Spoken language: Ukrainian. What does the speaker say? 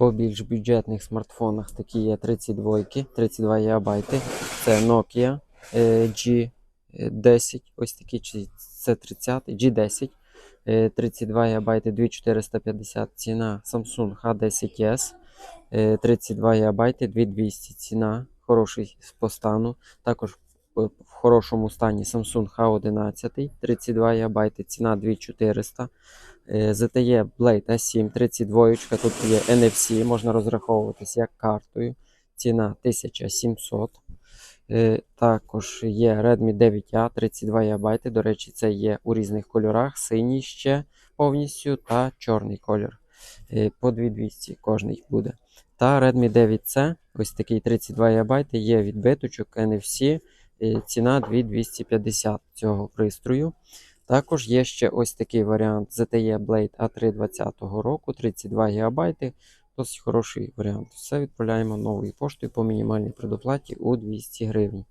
По більш бюджетних смартфонах такі є 32, 32 ГБ. Це Nokia е, G10, ось такі, це 30, G10. е, 32 ГБ 2450 ціна Samsung H10s. е, 32 ГБ 2200 ціна. Хороший по стану. Також в хорошому стані Samsung H11 32 ГБ ціна 2400. Е, ZTE Blade A7 32. Тут є NFC, можна розраховуватись як картою. Ціна 1700. Е, Також є Redmi 9A 32 ГБ. До речі, це є у різних кольорах: синій ще повністю та чорний колір. Е, По 2200 кожний буде. Та Redmi 9C, ось такий 32 ГБ, є відбиточок NFC. Е, Ціна 2250 цього пристрою. Також є ще ось такий варіант ZTE Blade A3 2020 року, 32 ГБ. Досить хороший варіант. Все відправляємо новою поштою по мінімальній предоплаті у 200 гривень.